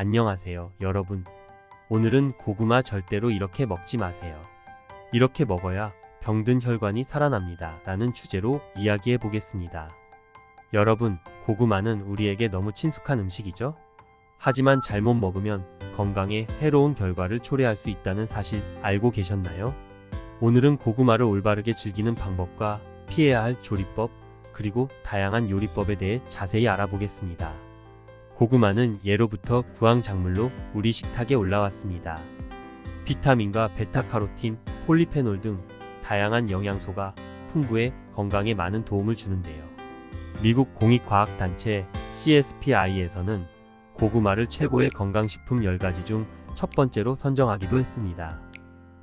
안녕하세요, 여러분. 오늘은 고구마 절대로 이렇게 먹지 마세요. 이렇게 먹어야 병든 혈관이 살아납니다. 라는 주제로 이야기해 보겠습니다. 여러분, 고구마는 우리에게 너무 친숙한 음식이죠? 하지만 잘못 먹으면 건강에 해로운 결과를 초래할 수 있다는 사실 알고 계셨나요? 오늘은 고구마를 올바르게 즐기는 방법과 피해야 할 조리법, 그리고 다양한 요리법에 대해 자세히 알아보겠습니다. 고구마는 예로부터 구황작물로 우리 식탁에 올라왔습니다. 비타민과 베타카로틴, 폴리페놀 등 다양한 영양소가 풍부해 건강에 많은 도움을 주는데요. 미국 공익과학단체 CSPI에서는 고구마를 최고의 건강식품 10가지 중 첫 번째로 선정하기도 했습니다.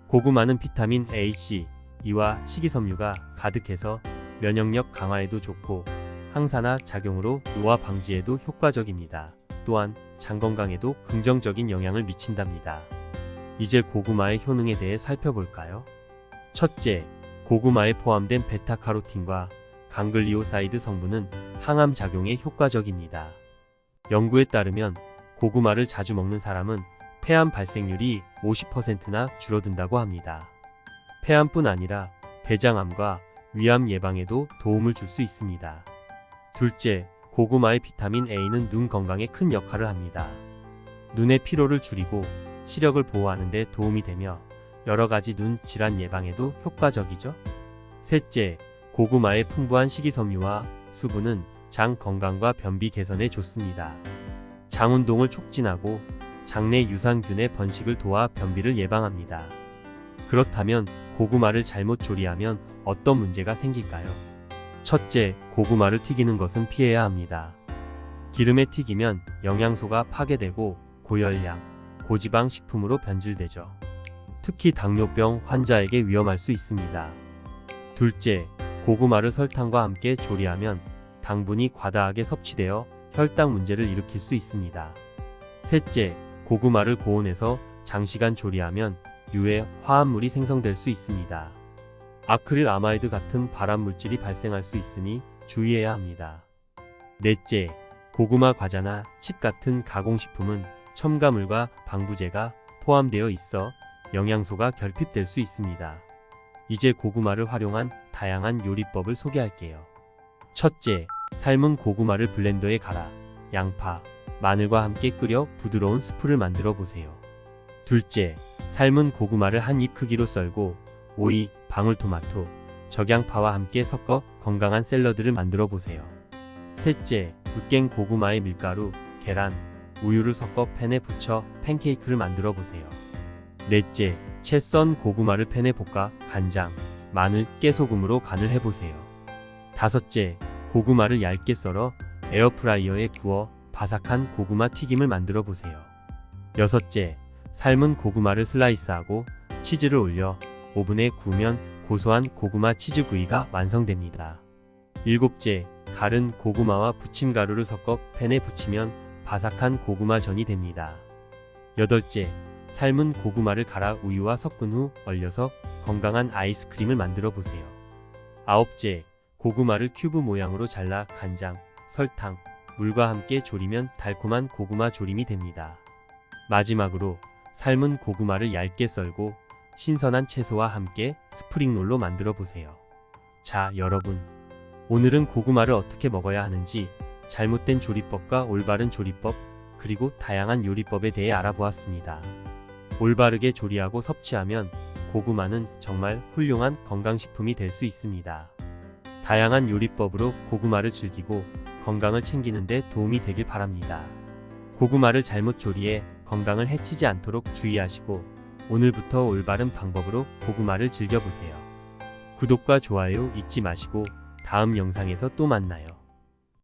고구마는 비타민 A, C, E와 식이섬유가 가득해서 면역력 강화에도 좋고 항산화 작용으로 노화 방지에도 효과적입니다. 또한 장 건강에도 긍정적인 영향을 미친답니다. 이제 고구마의 효능에 대해 살펴볼까요? 첫째, 고구마에 포함된 베타카로틴과 강글리오사이드 성분은 항암 작용에 효과적입니다. 연구에 따르면 고구마를 자주 먹는 사람은 폐암 발생률이 50%나 줄어든다고 합니다. 폐암뿐 아니라 대장암과 위암 예방에도 도움을 줄 수 있습니다. 둘째, 고구마의 비타민 A는 눈 건강에 큰 역할을 합니다. 눈의 피로를 줄이고 시력을 보호하는 데 도움이 되며 여러 가지 눈 질환 예방에도 효과적이죠. 셋째, 고구마의 풍부한 식이섬유와 수분은 장 건강과 변비 개선에 좋습니다. 장 운동을 촉진하고 장내 유산균의 번식을 도와 변비를 예방합니다. 그렇다면 고구마를 잘못 조리하면 어떤 문제가 생길까요? 첫째, 고구마를 튀기는 것은 피해야 합니다. 기름에 튀기면 영양소가 파괴되고 고열량, 고지방 식품으로 변질되죠. 특히 당뇨병 환자에게 위험할 수 있습니다. 둘째, 고구마를 설탕과 함께 조리하면 당분이 과다하게 섭취되어 혈당 문제를 일으킬 수 있습니다. 셋째, 고구마를 고온에서 장시간 조리하면 유해 화합물이 생성될 수 있습니다. 아크릴 아마이드 같은 발암 물질이 발생할 수 있으니 주의해야 합니다. 넷째, 고구마 과자나 칩 같은 가공식품은 첨가물과 방부제가 포함되어 있어 영양소가 결핍될 수 있습니다. 이제 고구마를 활용한 다양한 요리법을 소개할게요. 첫째, 삶은 고구마를 블렌더에 갈아 양파, 마늘과 함께 끓여 부드러운 스프를 만들어 보세요. 둘째, 삶은 고구마를 한 입 크기로 썰고 오이, 방울토마토, 적양파와 함께 섞어 건강한 샐러드를 만들어 보세요. 셋째, 으깬 고구마의 밀가루, 계란, 우유를 섞어 팬에 붙여 팬케이크를 만들어 보세요. 넷째, 채 썬 고구마를 팬에 볶아 간장, 마늘, 깨소금으로 간을 해보세요. 다섯째, 고구마를 얇게 썰어 에어프라이어에 구워 바삭한 고구마 튀김을 만들어 보세요. 여섯째, 삶은 고구마를 슬라이스하고 치즈를 올려 오븐에 구우면 고소한 고구마 치즈 구이가 완성됩니다. 일곱째, 갈은 고구마와 부침가루를 섞어 팬에 붙이면 바삭한 고구마 전이 됩니다. 여덟째, 삶은 고구마를 갈아 우유와 섞은 후 얼려서 건강한 아이스크림을 만들어 보세요. 아홉째, 고구마를 큐브 모양으로 잘라 간장, 설탕, 물과 함께 조리면 달콤한 고구마 조림이 됩니다. 마지막으로 삶은 고구마를 얇게 썰고 신선한 채소와 함께 스프링롤로 만들어 보세요. 자, 여러분. 오늘은 고구마를 어떻게 먹어야 하는지 잘못된 조리법과 올바른 조리법, 그리고 다양한 요리법에 대해 알아보았습니다. 올바르게 조리하고 섭취하면 고구마는 정말 훌륭한 건강식품이 될 수 있습니다. 다양한 요리법으로 고구마를 즐기고 건강을 챙기는 데 도움이 되길 바랍니다. 고구마를 잘못 조리해 건강을 해치지 않도록 주의하시고 오늘부터 올바른 방법으로 고구마를 즐겨보세요. 구독과 좋아요 잊지 마시고 다음 영상에서 또 만나요.